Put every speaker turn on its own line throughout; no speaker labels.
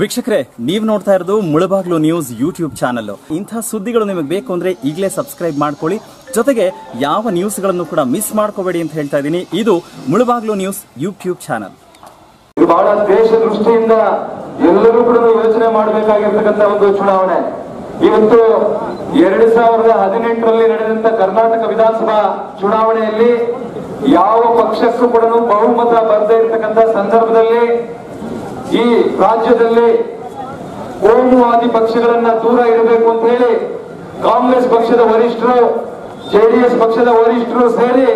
ವೀಕ್ಷಕರೇ, ನೀವು ನೋಡ್ತಾ ಇರೋದು ಮುಳಬಾಗ್ಲು ನ್ಯೂಸ್ ಯೂಟ್ಯೂಬ್ ಚಾನಲ್ ಇಂಥ ಸುದ್ದಿಗಳು ನಿಮಗೆ ಬೇಕು ಅಂದ್ರೆ ಈಗಲೇ ಸಬ್ಸ್ಕ್ರೈಬ್ ಮಾಡ್ಕೊಳ್ಳಿ. ಜೊತೆಗೆ ಯಾವ ನ್ಯೂಸ್ಗಳನ್ನು ಕೂಡ ಮಿಸ್ ಮಾಡ್ಕೋಬೇಡಿ ಅಂತ ಹೇಳ್ತಾ ಇದ್ದೀನಿ. ಇದು ಮುಳಬಾಗ್ಲು ನ್ಯೂಸ್ ಯೂಟ್ಯೂಬ್ ಚಾನಲ್.
ಬಹಳ ದೇಶ ದೃಷ್ಟಿಯಿಂದ ಎಲ್ಲರೂ ಕೂಡ ಯೋಚನೆ ಮಾಡಬೇಕಾಗಿರ್ತಕ್ಕಂತ ಒಂದು ಚುನಾವಣೆ. ಇವತ್ತು ಎರಡ್ ಸಾವಿರದ ಹದಿನೆಂಟರಲ್ಲಿ ನಡೆದಂತ ಕರ್ನಾಟಕ ವಿಧಾನಸಭಾ ಚುನಾವಣೆಯಲ್ಲಿ ಯಾವ ಪಕ್ಷಕ್ಕೂ ಕೂಡ ಬಹುಮತ ಬರದೇ ಇರತಕ್ಕಂಥ ಸಂದರ್ಭದಲ್ಲಿ ಈ ರಾಜ್ಯದಲ್ಲಿ ಕೋಮುವಾದಿ ಪಕ್ಷಗಳನ್ನ ದೂರ ಇಡಬೇಕು ಅಂತ ಹೇಳಿ ಕಾಂಗ್ರೆಸ್ ಪಕ್ಷದ ವರಿಷ್ಠರು ಜೆಡಿಎಸ್ ಪಕ್ಷದ ವರಿಷ್ಠರು ಸೇರಿ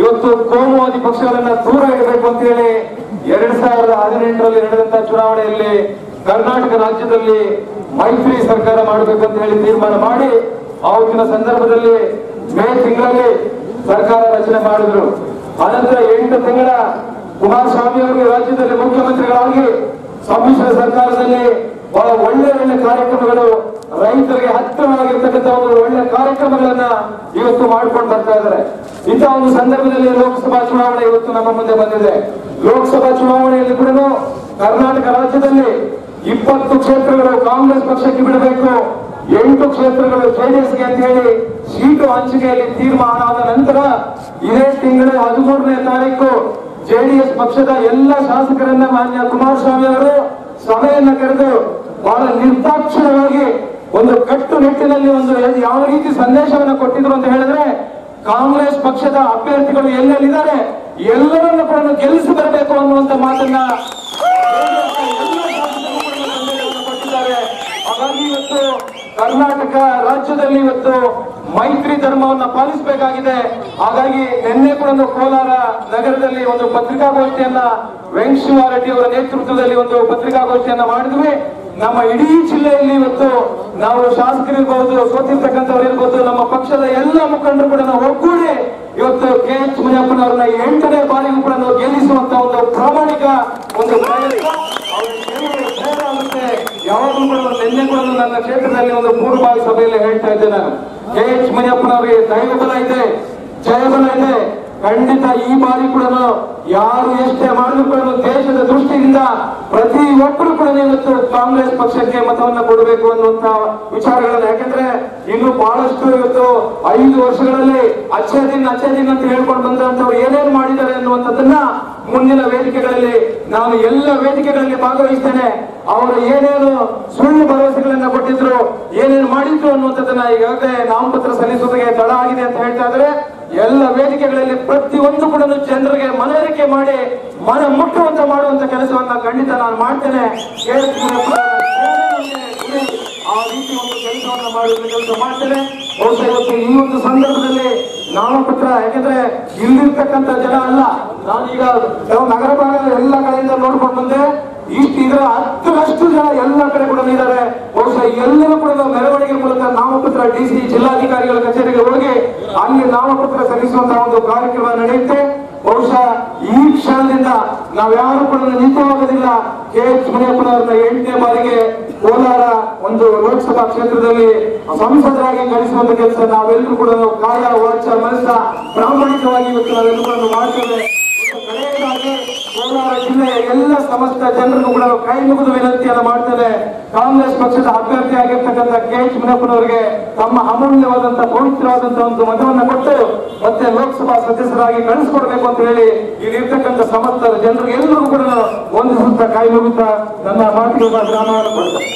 ಇವತ್ತು ಕೋಮುವಾದಿ ಪಕ್ಷಗಳನ್ನ ದೂರ ಇಡಬೇಕು ಅಂತ ಹೇಳಿ ಎರಡ್ ಸಾವಿರದ ಹದಿನೆಂಟರಲ್ಲಿ ನಡೆದಂತ ಚುನಾವಣೆಯಲ್ಲಿ ಕರ್ನಾಟಕ ರಾಜ್ಯದಲ್ಲಿ ಮೈತ್ರಿ ಸರ್ಕಾರ ಮಾಡಬೇಕು ಅಂತ ಹೇಳಿ ತೀರ್ಮಾನ ಮಾಡಿ ಆವತ್ತಿನ ಸಂದರ್ಭದಲ್ಲಿ ಮೇ ತಿಂಗಳಲ್ಲಿ ಸರ್ಕಾರ ರಚನೆ ಮಾಡಿದ್ರು. ಅನಂತರ ಎಂಟು ತಿಂಗಳ ಕುಮಾರಸ್ವಾಮಿ ಅವರು ರಾಜ್ಯದಲ್ಲಿ ಮುಖ್ಯಮಂತ್ರಿಗಳಾಗಿ ಸಮ್ಮಿಶ್ರ ಸರ್ಕಾರದಲ್ಲಿ ಬಹಳ ಒಳ್ಳೆ ಒಳ್ಳೆ ಕಾರ್ಯಕ್ರಮಗಳು ರೈತರಿಗೆ ಹತ್ತಿರವಾಗಿರ್ತಕ್ಕಂಥ ಒಂದು ಒಳ್ಳೆ ಕಾರ್ಯಕ್ರಮಗಳನ್ನ ಇವತ್ತು ಮಾಡ್ಕೊಂಡು ಬರ್ತಾ ಇದ್ದಾರೆ. ಇಂತಹ ಒಂದು ಸಂದರ್ಭದಲ್ಲಿ ಲೋಕಸಭಾ ಚುನಾವಣೆ ಇವತ್ತು ನಮ್ಮ ಮುಂದೆ ಬಂದಿದೆ. ಲೋಕಸಭಾ ಚುನಾವಣೆಯಲ್ಲಿ ಕೂಡ ಕರ್ನಾಟಕ ರಾಜ್ಯದಲ್ಲಿ ಇಪ್ಪತ್ತು ಕ್ಷೇತ್ರಗಳು ಕಾಂಗ್ರೆಸ್ ಪಕ್ಷಕ್ಕೆ ಬಿಡಬೇಕು. ಎಂಟು ಕ್ಷೇತ್ರಗಳು ಜೆಡಿಎಸ್ಗೆ ಅಂತ ಹೇಳಿ ಸೀಟು ಹಂಚಿಕೆಯಲ್ಲಿ ತೀರ್ಮಾನ ಆದ ನಂತರ ಇದೇ ತಿಂಗಳ ಹದಿಮೂರನೇ ತಾರೀಕು ಜೆಡಿಎಸ್ ಪಕ್ಷದ ಎಲ್ಲ ಶಾಸಕರನ್ನ ಮಾನ್ಯ ಕುಮಾರಸ್ವಾಮಿ ಅವರು ಸಭೆಯನ್ನ ಕರೆದು ಬಹಳ ನಿರ್ದಾಕ್ಷಿಣ್ಯವಾಗಿ ಒಂದು ಕಟ್ಟುನಿಟ್ಟಿನಲ್ಲಿ ಒಂದು ಯಾವ ರೀತಿ ಸಂದೇಶವನ್ನು ಕೊಟ್ಟಿದ್ರು ಅಂತ ಹೇಳಿದ್ರೆ ಕಾಂಗ್ರೆಸ್ ಪಕ್ಷದ ಅಭ್ಯರ್ಥಿಗಳು ಎಲ್ಲೆಲ್ಲಿದ್ದಾರೆ? ಎಲ್ಲರನ್ನು ಕೂಡ ಗೆಲ್ಲಿಸಿ ಬರಬೇಕು ಅನ್ನುವಂತ ಮಾತನ್ನ ಕೊಟ್ಟಿದ್ದಾರೆ. ಹಾಗಾಗಿ ಇವತ್ತು ಕರ್ನಾಟಕ ರಾಜ್ಯದಲ್ಲಿ ಇವತ್ತು ಮೈತ್ರಿ ಧರ್ಮವನ್ನು ಪಾಲಿಸಬೇಕಾಗಿದೆ. ಹಾಗಾಗಿ ನಿನ್ನೆ ಕೂಡ ಒಂದು ಕೋಲಾರ ನಗರದಲ್ಲಿ ಒಂದು ಪತ್ರಿಕಾಗೋಷ್ಠಿಯನ್ನ ವೆಂಕಟೇಶ್ವರ ಅವರ ನೇತೃತ್ವದಲ್ಲಿ ಒಂದು ಪತ್ರಿಕಾಗೋಷ್ಠಿಯನ್ನ ಮಾಡಿದ್ವಿ. ನಮ್ಮ ಇಡೀ ಜಿಲ್ಲೆಯಲ್ಲಿ ಇವತ್ತು ನಾವು ಶಾಸಕರಿರ್ಬಹುದು ಸೋತಿರ್ತಕ್ಕಂಥವ್ರು ಇರ್ಬೋದು, ನಮ್ಮ ಪಕ್ಷದ ಎಲ್ಲ ಮುಖಂಡರು ಕೂಡ ನಾವು ಒಗ್ಗೂಡಿ ಇವತ್ತು ಕೆ ಎಚ್ ಮುನಿಯಪ್ಪನವರನ್ನ ಎಂಟನೇ ಬಾರಿಗೂ ಕೂಡ ನಾವು ಗೆಲ್ಲಿಸುವಂತ ಒಂದು ಪ್ರಾಮಾಣಿಕ ಒಂದು ಯಾವಾಗಲೂ ಕೂಡ ನಿನ್ನೆ ಕೂಡ ನನ್ನ ಕ್ಷೇತ್ರದಲ್ಲಿ ಒಂದು ಪೂರ್ವಭಾವಿ ಸಭೆಯಲ್ಲಿ ಹೇಳ್ತಾ ಇದ್ದೆ ನಾನು ಕೆ ಎಚ್ ಮುನಿಯಪ್ಪನವರಿಗೆ ದೈವಬಲ ಇದೆ ಜಯಬಲ ಇದೆ. ಖಂಡಿತ ಈ ಬಾರಿ ಕೂಡ ಯಾರು ಎಷ್ಟೇ ಮಾಡಿದ್ರು ಕೂಡ ದೇಶದ ದೃಷ್ಟಿಯಿಂದ ಪ್ರತಿ ಒಬ್ಬರು ಕೂಡ ಇವತ್ತು ಕಾಂಗ್ರೆಸ್ ಪಕ್ಷಕ್ಕೆ ಮತವನ್ನ ಕೊಡಬೇಕು ಅನ್ನುವಂತ ವಿಚಾರಗಳನ್ನ. ಯಾಕಂದ್ರೆ ಇನ್ನು ಬಹಳಷ್ಟು ಇವತ್ತು ಐದು ವರ್ಷಗಳಲ್ಲಿ ಅಚ್ಚೇ ದಿನ ಅಚ್ಚೇ ದಿನ ಅಂತ ಹೇಳ್ಕೊಂಡು ಬಂದಂತವ್ರು ಏನೇನು ಮಾಡಿದ್ದಾರೆ ಅನ್ನುವಂಥದ್ದನ್ನ ಮುಂದಿನ ವೇದಿಕೆಗಳಲ್ಲಿ ನಾನು ಎಲ್ಲ ವೇದಿಕೆಗಳಲ್ಲಿ ಭಾಗವಹಿಸ್ತೇನೆ. ಅವರು ಏನೇನು ಸುಳ್ಳು ಭರವಸೆಗಳನ್ನ ಕೊಟ್ಟಿದ್ರು, ಏನೇನು ಮಾಡಿದ್ರು ಅನ್ನುವಂಥದ್ದನ್ನ ಈಗಾಗಲೇ ನಾಮಪತ್ರ ಸಲ್ಲಿಸೋದಕ್ಕೆ ತಡ ಆಗಿದೆ ಅಂತ ಹೇಳ್ತಾ ಇದ್ರೆ ಎಲ್ಲ ವೇದಿಕೆಗಳಲ್ಲಿ ಪ್ರತಿಯೊಂದು ಕೂಡ ಜನರಿಗೆ ಮನವರಿಕೆ ಮಾಡಿ, ಮನ ಮುಟ್ಟುವಂತ ಮಾಡುವಂತ ಕೆಲಸವನ್ನ ಖಂಡಿತ ನಾನು ಮಾಡ್ತೇನೆ. ಆ ರೀತಿ ಒಂದು ಮಾಡ್ತೇನೆ. ಈ ಒಂದು ಸಂದರ್ಭದಲ್ಲಿ ನಾಮಪತ್ರ, ಯಾಕಂದ್ರೆ ಇಲ್ಲಿರ್ತಕ್ಕಂಥ ಜನ ಅಲ್ಲ ನಾನೀಗ ಕೆಲವು ನಗರ ಭಾಗದ ಎಲ್ಲ ಕಡೆಯಿಂದ ನೋಡ್ಕೊಂಡು ಬಂದೆ. ಇಷ್ಟು ಇದರ ಹತ್ತರಷ್ಟು ಜನ ಎಲ್ಲ ಕಡೆ ಕೂಡ ಇದ್ದಾರೆ. ಬಹುಶಃ ಎಲ್ಲರೂ ಕೂಡ ನಾವು ಮೆರವಣಿಗೆ ಮೂಲಕ ನಾಮಪತ್ರ ಡಿ ಸಿ ಜಿಲ್ಲಾಧಿಕಾರಿಗಳ ಕಚೇರಿಗೆ ಹೋಗಿ ಅಲ್ಲಿ ನಾಮಪತ್ರ ಸಲ್ಲಿಸುವಂತಹ ಒಂದು ಕಾರ್ಯಕ್ರಮ ನಡೆಯುತ್ತೆ. ಬಹುಶಃ ಈ ಕ್ಷಣದಿಂದ ನಾವ್ಯಾರು ಕೂಡ ನಿಂತವಾಗೋದಿಲ್ಲ ಕೆ ಎಚ್ ಮುನಿಯಪ್ಪನವರನ್ನ ಎಂಟನೇ ಬಾರಿಗೆ ಕೋಲಾರ ಒಂದು ಲೋಕಸಭಾ ಕ್ಷೇತ್ರದಲ್ಲಿ ಸಂಸದರಾಗಿ ಕಳಿಸುವಂತ ಕೆಲಸ ನಾವೆಲ್ಲರೂ ಕೂಡ ನಾವು ಕಾಯ ವಾಚ ಮನಸ್ಸ ಪ್ರಾಮಾಣಿಕವಾಗಿ ಇವತ್ತು ನಾವೆಲ್ಲರೂ ಕೂಡ ಮಾಡ್ತೇವೆ. ಕೋಲಾರ ಎಲ್ಲ ಸಮಸ್ತ ಜನರಿಗೂ ಕೂಡ ಕೈ ಮುಗಿದು ವಿನಂತಿಯನ್ನು ಮಾಡ್ತೇನೆ. ಕಾಂಗ್ರೆಸ್ ಪಕ್ಷದ ಅಭ್ಯರ್ಥಿ ಆಗಿರ್ತಕ್ಕಂಥ ಕೆ ಎಚ್ ಮುನಪ್ಪನವರಿಗೆ ತಮ್ಮ ಅಮೂಲ್ಯವಾದಂತಹ ಪವಿತ್ರವಾದಂತಹ ಒಂದು ಮತವನ್ನು ಕೊಟ್ಟು ಮತ್ತೆ ಲೋಕಸಭಾ ಸದಸ್ಯರಾಗಿ ಕಳಿಸ್ಕೊಡ್ಬೇಕು ಅಂತ ಹೇಳಿ ಇಲ್ಲಿರ್ತಕ್ಕಂಥ ಸಮಸ್ತ ಜನರಿಗೆ ಎಲ್ಲರಿಗೂ ಕೂಡ ಒಂದು ಸುತ್ತ ಕೈ ಮುಗಿತಾ ನನ್ನ ಮಾತಿಗೆ ಕೊಡ್ತೇನೆ